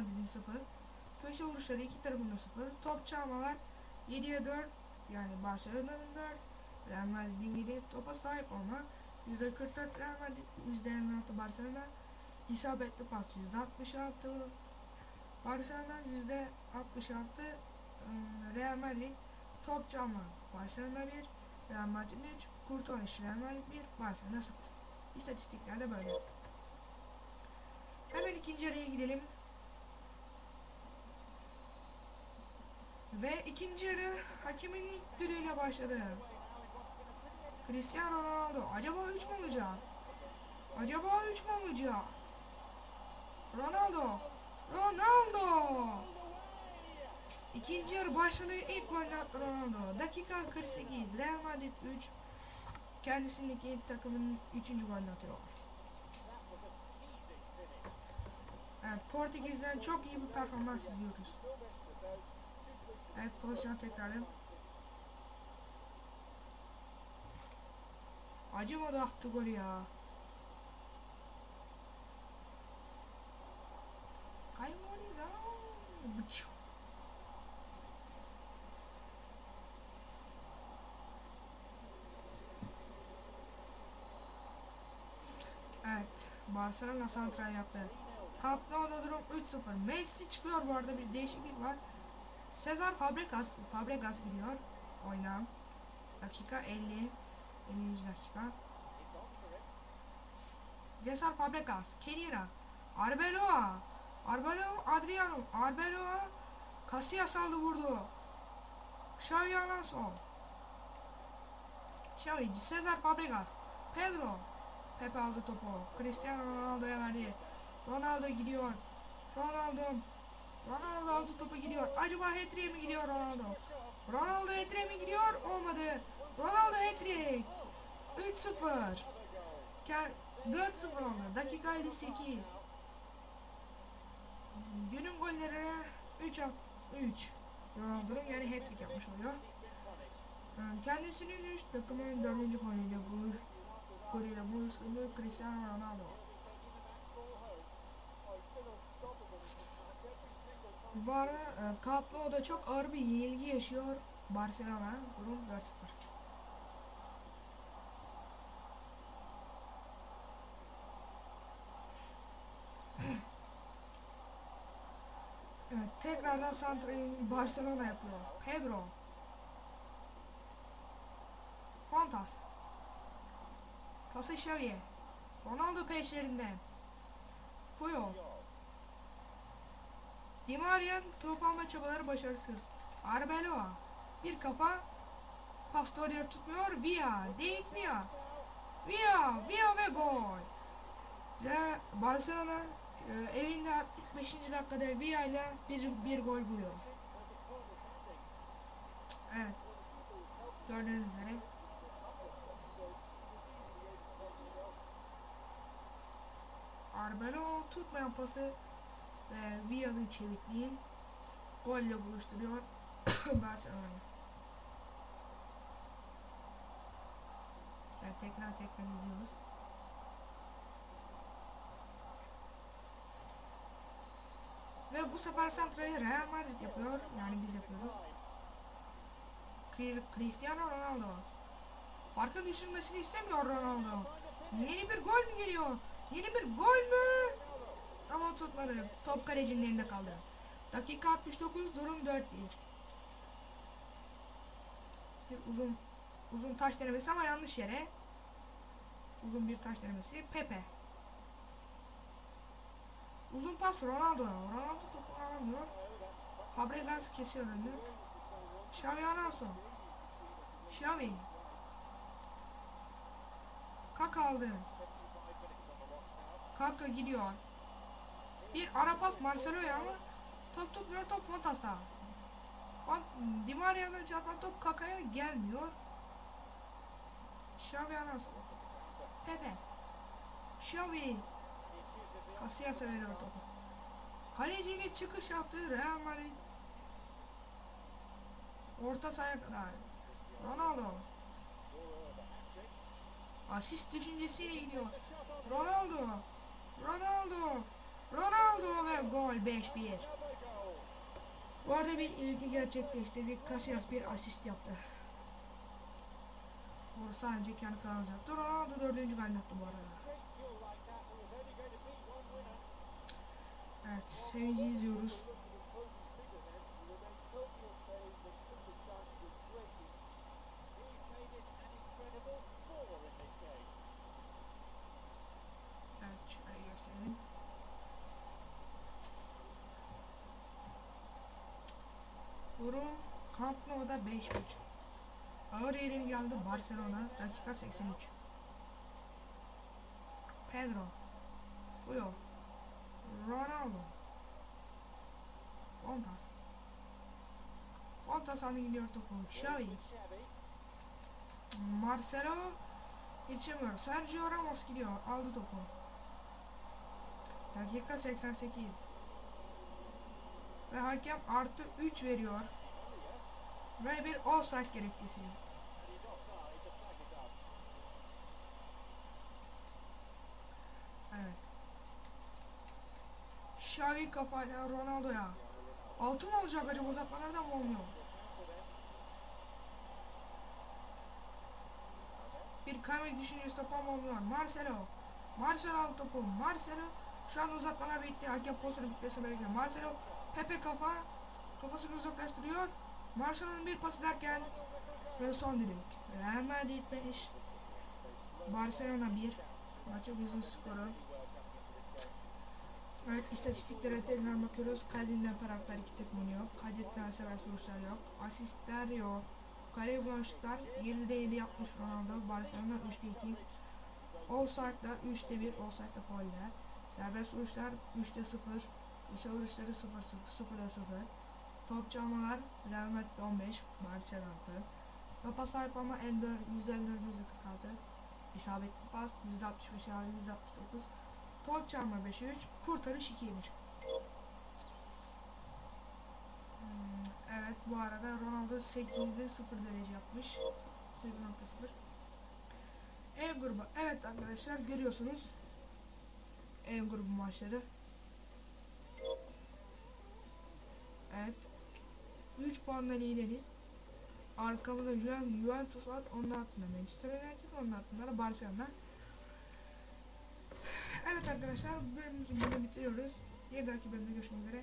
Madrid'in 0. Köşe vuruşları iki tarafında 0. Top çalmalar 7'ye 4 yani Barcelona'nın 4. Real Madrid'in 7 topa sahip olma. %44 Real Madrid, %26 Barcelona. İsabetli pas %66. Barcelona %66 ıı, Real Madrid top çalma Barcelona 1 Real Madrid 3 kurtarış Real Madrid 1 Barcelona 0 İstatistikler de böyle Hemen ikinci araya gidelim Ve ikinci yarı hakemin ilk düdüğüyle başladı Cristiano Ronaldo acaba 3 mü olacak? Acaba 3 mü olacak? Ronaldo Ronaldo İkinci yarı başladı ilk golünü attı Ronaldo. Dakika 48 Real Madrid 3 kendisinin ilk takımının 3. golünü atıyor. Evet, Portekiz'den çok iyi bir performans izliyoruz. Evet pozisyon tekrarlayalım. Acımadı attı golü ya. Kaymoniza. Bıçık. Evet. Barcelona santral yaptı. Camp Nou'da durum 3-0. Messi çıkıyor bu arada bir değişiklik var. Cesar Fabregas, Fabregas gidiyor oyuna. Dakika 50. 50. dakika. Cesar Fabregas, Kedira, Arbeloa, Arbeloa, Adriano, Arbeloa, Casillas aldı vurdu. Xavi Alonso. Xavi, Cesar Fabregas, Pedro, Pepe aldı topu. Cristiano Ronaldo'ya verdi. Ronaldo gidiyor. Ronaldo. Ronaldo aldı topu gidiyor. Acaba hat-trick'e mi gidiyor Ronaldo? Ronaldo hat-trick'e mi gidiyor? Olmadı. Ronaldo hat-trick. 3-0. Ker- 4-0 oldu. Dakika 58. Günün golleri 3 at 3. Ronaldo'nun yani hat-trick yapmış oluyor. Ee, Kendisinin 3 takımın 4. golüyle bulur. Golüyle buluştuğunu Cristiano Ronaldo. Bu arada e, Nou'da çok ağır bir yenilgi yaşıyor Barcelona. Durum 4-0. Evet, tekrardan Santra'yı Barcelona yapıyor. Pedro. Fontas. Pası Xavi'ye. Ronaldo peşlerinde. Puyol. Maria'nın top alma çabaları başarısız. Arbeloa. Bir kafa. Pastorier tutmuyor. Villa. David Villa. Villa. Villa ve gol. Ve Barcelona e, evinde 65. dakikada Villa ile bir, bir gol buluyor. Evet. Gördüğünüz üzere. Arbeloa tutmayan pası ve Villa'nın çevikliği golle buluşturuyor Barcelona'yı. Yani tekrar tekrar izliyoruz. Ve bu sefer Santra'yı Real Madrid yapıyor. Yani biz yapıyoruz. Cri- Cristiano Ronaldo. Farkın düşürmesini istemiyor Ronaldo. Yeni bir gol mü geliyor? Yeni bir gol mü? Ama tutmadı. Top kalecinin elinde kaldı. Dakika 69 durum 4-1. Bir uzun uzun taş denemesi ama yanlış yere. Uzun bir taş denemesi. Pepe. Uzun pas Ronaldo. Ronaldo topu alamıyor. Fabregas kesiyor önünü. Xavi Alonso. Xavi. Kaka aldı. Kaka gidiyor. Bir ara pas Marcelo'ya ama top tutmuyor top Fontas'ta. Font Di Maria'dan çarpan top Kaka'ya gelmiyor. Xavi Alonso. Pepe. Xavi. Casillas'a veriyor topu. Kaleciyle çıkış yaptı Real Madrid. Orta sahaya kadar. Ronaldo. Asist düşüncesiyle gidiyor. Ronaldo. Ronaldo. Ronaldo ve gol 5-1. Bu arada bir ilgi gerçekleştirdik. Casillas bir asist yaptı. O sadece kendi kanalımız yaptı. Ronaldo dördüncü golünü attı bu arada. Evet, sevinci izliyoruz. Evet, şöyle göstereyim. Durum Camp Nou'da 5-1. Ağır yerim geldi Barcelona dakika 83. Pedro. Puyol. Ronaldo. Fontas. Fontas aldı gidiyor topu. Xavi. Marcelo. Yetişemiyor. Sergio Ramos gidiyor. Aldı topu. Dakika 88. Ve hakem artı 3 veriyor. Ve bir offside gerekçesi. Evet. Xavi kafayla Ronaldo'ya. Altı mı olacak acaba uzatmalardan mı olmuyor? Bir kamera düşüncesi topu ama olmuyor. Marcelo. Marcelo topu. Marcelo. Şu an uzatmalar bitti. Hakem pozisyonu bitmesi gerekiyor. Marcelo. Pepe kafa. Kafasını uzaklaştırıyor. Marcelo'nun bir pası derken ve son direk. Real Madrid 5. Barcelona 1. Maçın uzun skoru. Evet istatistiklere tekrar bakıyoruz. Kaledinden taraftar iki takım oynuyor. Kadetten serbest vuruşlar yok. Asistler yok. Kale şutlar 7'de 7 yapmış Ronaldo. Barcelona 3'te 2. Offside'lar 3'te 1. Offside'da fauller. Serbest vuruşlar 3'te 0. Köşe vuruşları 0 0 0'da 0. Top çalmalar Real Madrid 15. Barcelona 6. Topa sahip ama Ender %54 %46. İsabetli pas %65 yani %69. Top çalma 5'e 3. Kurtarış 2'ye 1. Hmm, evet bu arada Ronaldo 8'de 0 derece yapmış. 8.0. E grubu. Evet arkadaşlar görüyorsunuz. E grubu maçları. Evet. 3 puanla lideriz. Arkamızda Juven, Juventus var. Onun altında Manchester United. Onun altında da Barcelona. Evet arkadaşlar bölümümüzü burada bitiriyoruz. Bir dahaki bölümde görüşmek üzere.